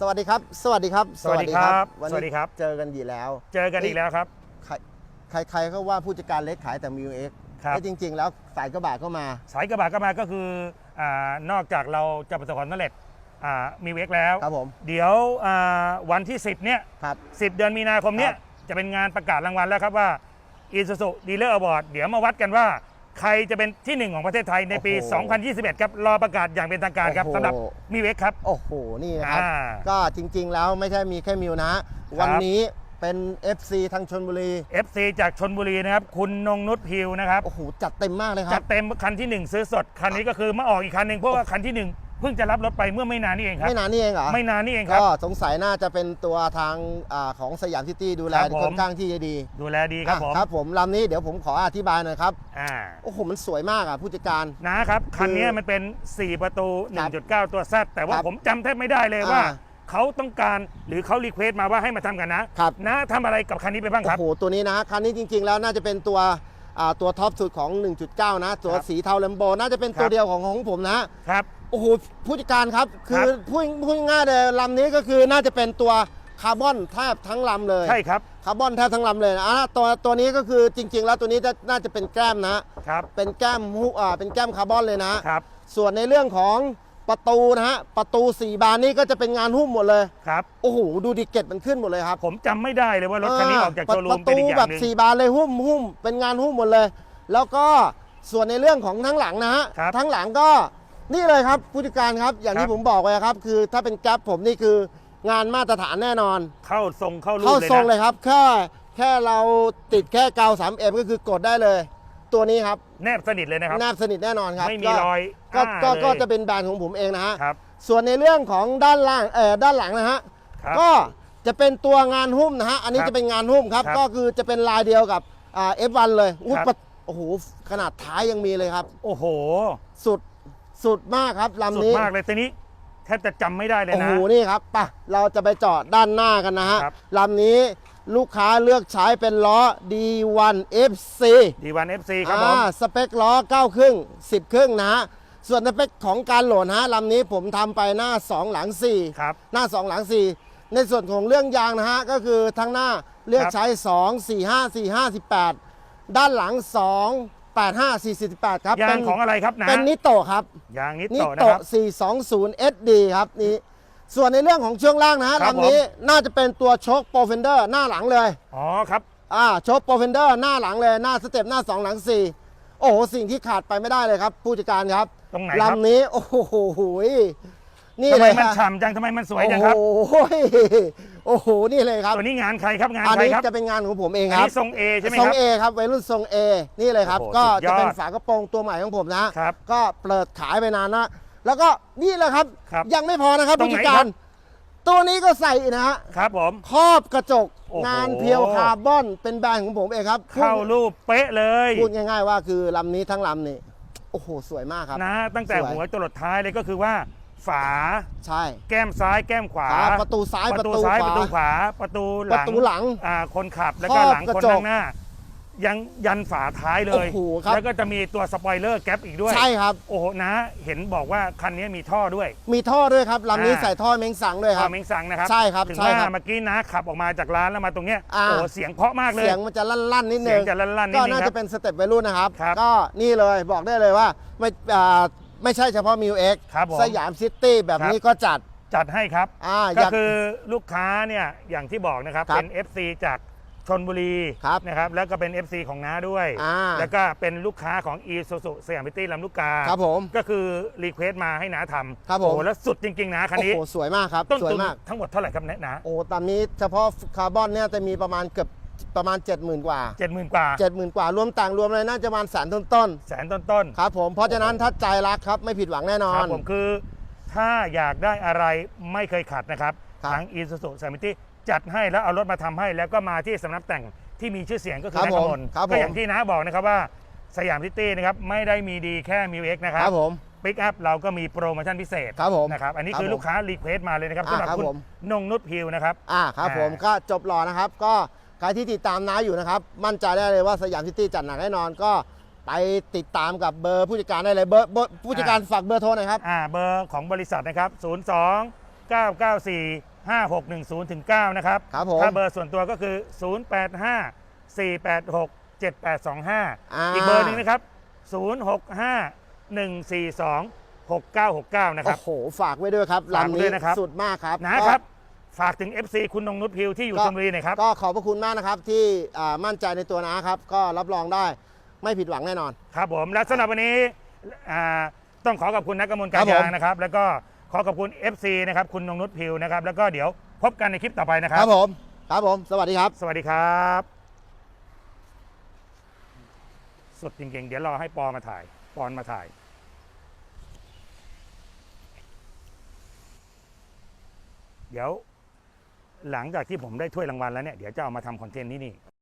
สวัสดีครับ สวัสดีครับ สวัสดีครับวันสวัสดีนี้ครับ เจอกันอยู่แล้ว เจอกันอีกแล้วครับ ใครใครๆก็ว่าผู้จัดการเล็กขายแต่มิวเอ็กครับ จริง ๆ แล้วสายกระบะก็มา สายกระบะก็มาก็คืออานอกจากเราจะประสบความสำเร็จอ่ามีเวกแล้ว ครับผม เดี๋ยวอ่าวันที่ 10 เนี่ย ครับ 10 เดือนมีนาคมเนี่ย ครับ จะเป็นงานประกาศรางวัลแล้วครับว่า Isuzu Dealer Award เดี๋ยวมาวัดกันว่า ใครจะเป็นที่หนึ่งของประเทศไทยในปี2021 ครับ รอประกาศอย่างเป็นทางการครับสำหรับมีเวกครับ โอ้โห นี่นะครับ อ่าก็จริงๆ แล้วไม่ใช่มีแค่มิวนะวันนี้เป็น FC ทางชนบุรี FC จากชนบุรีนะครับ คุณนงนุชพิวนะครับ โอ้โห จัดเต็มมากเลยคจัรัดบ เต็มคันที่1ซื้อสด คันนี้ก็คือมาออกอีกคันหนึ่งเพราะว่าคันที่1 เพิ่งจะรับรถไปเมื่อไม่นานนี่เองครับ ไม่นานนี่เองเหรอไม่นานนี่เองครับ ก็สงสัยน่าจะเป็นตัวทางอาของสยามซิตี้ดูแลครับผม ค่อนข้างที่จะดีดูแลดีครับผมอะครับผมลำนี้เดี๋ยวผมขออธิบายหน่อยครับ อ่าโอ้โหมันสวยมากอะผู้จัดการ นะครับคันนี้มันเป็น 4 ประตูครับ1.9 ตัวแซดแต่ว่าครับผมจำแทบไม่ได้เลยว่า อ่าเขาต้องการหรือเขารีเควสต์มาว่าให้มาทำกันนะครับ นะทำอะไรกับคันนี้ไปบ้างครับ โอ้โหตัวนี้นะคันนี้จริงๆแล้วน่าจะเป็นตัวอ่า ตัวท็อปสุดของ 1.9 นะ ตัวครับสีเทาแลมโบน่าจะเป็นครับตัวเดียวของของผมนะครับโอ้โหผู้จัดการครับ คืคอรับพูดพูดง่ายๆเลยลำนี้ก็คือน่าจะเป็นตัวคาร์บอนแทบทั้งลำเลยใช่ครับคาร์บอนแทบทั้งลำเลยนะอะตัวตัวนี้ก็คือจริง ๆ แล้วตัวนี้จะน่าจะเป็นแก้มนะครับเป็นแก้มฮุอ่าเป็นแก้มคาร์บอนเลยนะครับส่วนในเรื่องของ ประตูนะฮะประตู 4 บานนี้ก็จะเป็นงานหุ้มหมดเลย ครับ โอ้โหดูดิเกตมันขึ้นหมดเลยครับผมจำไม่ได้เลยว่ารถคันนี้ออกจากโชว์รูมปเป็นระอีตูกอย่าแบงบหนึ่งสี่บานเลยหุ้มหุ้มเป็นงานหุ้มหมดเลย แล้วก็ส่วนในเรื่องของทั้งหลังนะฮะครับทั้งหลังก็นี่เลยครับผู้จัดการครับอย่างครัที่บผมบอกไว้ครับ คือถ้าเป็นแก๊ปผมนี่คืองานมาตรฐานแน่นอน เข้าทรงเข้ารูเข้าปเลยทรงนะเลยครับแค่แค่เราติดแค่กาว 3M ก็คือกดได้เลย ตัวนี้ครับแนบสนิทเลยนะครับ แนบสนิทแน่นอนครับไม่มีก็รอย ก็อ้าก็เลยก็จะเป็นแบรนด์ของผมเองนะฮะครับ ส่วนในเรื่องของด้านล่างเอ่อด้านหลังนะฮะครับก็จะเป็นตัวงานหุ้มนะฮะอันนี้ครับจะเป็นงานหุ้มครับครับก็คือจะเป็นลายเดียวกับอ่า F1 เลยอุ๊ยครับ ปะโอ้โหขนาดท้ายยังมีเลยครับ โอ้โห สุดสุดมากครับสุดลำนี้ มากเลยทีนี้แทบจะจำไม่ได้เลยโอ้นะ โห นี่ครับไปะเราจะไปจอดด้านหน้ากันนะฮะครับ ลำนี้ลูกค้าเลือกใช้เป็นล้อ D1 FC ดีวันเอฟซีครับผม อ่าสเปคล้อ9ครึ่ง10 ครึ่งนะฮะ ส่วนสเปคของการโหลดนะฮะลำนี้ผมทำไปหน้า 2 หลัง4ครับ หน้า 2 หลัง 4 ในส่วนของเรื่องยางนะฮะก็คือทั้งหน้าเลือกครับใช้ 2 4 5 4 5 18 ด้านหลัง 2 8 5 4 48 ครับยาเป็งนของอะไรครับนะเป็นนิโตะครับยางนินิโตะนะโตะครับ420 SD ครับนี่ส่วนในเรื่องของช่วงล่างนะฮะครับลำนี้น่าจะเป็นตัวโชคโปรเฟนเดอร์หน้าหลังเลยอ๋อครับอ่าโชคโปรเฟนเดอร์หน้าหลังเลยหน้าสเต็ปหน้า 2 หลัง4โอ้โหสิ่งที่ขาดไปไม่ได้เลยครับ ผู้จัดการครับตรงไหนครับ ลำนี้ โอ้โหนี่ทำเลไมยมันฮะฉ่ำจังทำไมมันสวยจังครับโอ้โหโอ้โหนี่เลยครับ ตัวนี้งานใครครับงานอันใครนี้ครับจะเป็นงานของผมเองอันครับ นี้ทรงเอใช่ไหมทรงครับ เอครับวัยรุ่นทรง A นี่เลยครับ โอ้โหก็สุดยจะอดเป็นฝากระโปรงตัวใหม่ของผมนะครับก็เปิดขายไปนานนะแล้วก็นี่แหละครับ ครับยังไม่พอนะครับตรงผู้ไหนจัดกาครัรบ ตัวนี้ก็ใส่นะฮะครับผม ครอบกระจกโอ้โห งานเพียวคาร์บอน เป็นแบรนด์ของผมเองครับเข้ารูปเป๊ะเลยพูดง่ายๆว่าคือลำนี้ทั้งลำนี่โอ้โหสวยมากครับ นะตั้งแต่สวย หัวจรดท้ายเลยก็คือว่า ฝาใช่ แก้มซ้ายแก้มขวาครับประตูซ้ายประตูประตูซ้ายขวาประตูขวาประตูหปลัระงตูหลังอ่าคนขับแล้วครก็อบหลังกระคนจก ข้างหน้า ยังยันฝาท้ายเลย โอ้โหครับ แล้วก็จะมีตัวสปอยเลอร์แก๊ปอีกด้วย ใช่ครับ โอ้โหนะ เห็นบอกว่าคันนี้มีท่อด้วย มีท่อด้วยครับลำนี้อ่า ใส่ท่อเม้งสังด้วยคท่รัอบเม้งสังนะครับใช่ครับถึงใช่ว่าครับเมื่อกี้นะขับออกมาจากร้านแล้วมาตรงเนี้ยอ่า โอ้โหเสียงเพราะมากเลย เสียงมันจะลั่นๆนิดนึเสียงงจะลั่นๆนิดก็นึงน่าครัจะบเป็นสเต็ปวัยรุ่นนะครับ ครับก็นี่เลยบอกได้เลยว่าไม่อ่าไม่ใช่เฉพาะมิวเอ็กครับผมสยามซิตี้แบบนี้ก็จัดจัดให้ครับ อ่าอก็ยาก คือลูกค้าเนี่ยอย่างที่บอกนะครับครับเป็น FC จาก ชนบุรีครับนะครับแล้วก็เป็น FC ของน้าด้วย อ่าแล้วก็เป็นลูกค้าของ e s u s u สยามพิตี้ลำลูกกาครับผมก็คือรีเควสต์มาให้น้าทำครับผม โอ้โหแล้วสุดจริง ๆ นะคันโอ้นี้ โหสวยมากครับต้นสวยทุนมาก ทั้งหมดเท่าไหร่ครับเนี่ยนะโอ้ตอนนี้เฉพาะคาร์บอนเนี่ยจะมีประมาณเกือบประมาณ 70,000 กว่า เจ็ดหมื่นกว่า70,000 กว่ารวมต่างรวมอะไรน่าจะประมาณแสนต้นแสนต้นๆครับผมเพราะฉะนั้นถ้าใจรักครับไม่ผิดหวังแน่นอๆครัน บผมคือถ้าอยากได้อะไรไม่เคยขัดนะครับครับทาง e s u s u สยามพิตี้ จัดให้แล้วเอารถมาทำให้ แล้วก็มาที่สำนักแต่งที่มีชื่อเสียงก็คือครับนักผมมลครับผมก็อย่างที่น้าบอกนะครับว่าสยามพิตี้นะครับไม่ได้มีดีแค่มิวเอ็กนะคครัรับบผมปิกอัพเราก็มีโปรโมชั่นพิเศษครับผมนะครับอันนี้ครับคือผมลูกค้ารีเควสต์มาเลยนะครับอ่าสำหรับครับคุณผมนงนุชพิวนะครับอ่าครับอ่าผมก็จบรอนะครับ ก็ใครที่ติดตามน้าอยู่นะครับ มั่นใจได้เลยว่าสยามซิตี้จัดหนักแน่นอนก็ไปติดตามกับเบอร์ผู้จัดการได้เลยเบอร์เบอร์ผู้จัดการฝากเบอร์โทรหน่อยครับอ่าเบอร์ของบริษัทนะครับ 0 2 994 5610ถึง9นะครับครับผมถ้าเบอร์ส่วนตัวก็คือ 085 486 7825อ่าอีกเบอร์หนึ่งนะครับ 065 142 6969 นะครับ โอ้โห ฝากไว้ด้วยครับฝากไว้ลำด้นี้วยนะครับสุดมากครับนะครับ ฝากถึง FC คุณนงนุชพิวที่อยู่ก็ชลบุรีหน่อยครับ ก็ขอบพระคุณมากนะครับ ที่อ่ามั่นใจในตัวนะครับ ก็รับรองได้ไม่ผิดหวังแน่นอน ครับผม และสำหรับวันนี้อ่าต้องขอขอบคุณนักกมลการครับผมยางนะครับ แล้วก็ ขอขอบคุณ FC นะครับคุณนงนุชพิวนะครับแล้วก็เดี๋ยวพบกันในคลิปต่อไปนะคครัรับ บผม ครับผม สวัสดีครับ สวัสดีครับ สุดจริงๆ เดี๋ยวรอให้ปอมาถ่าย ปอนมาถ่าย เดี๋ยวหลังจากที่ผมได้ถ้วยรางวัลแล้วเนี่ย เดี๋ยวจะเอามาทำคอนเทนต์ที่นี่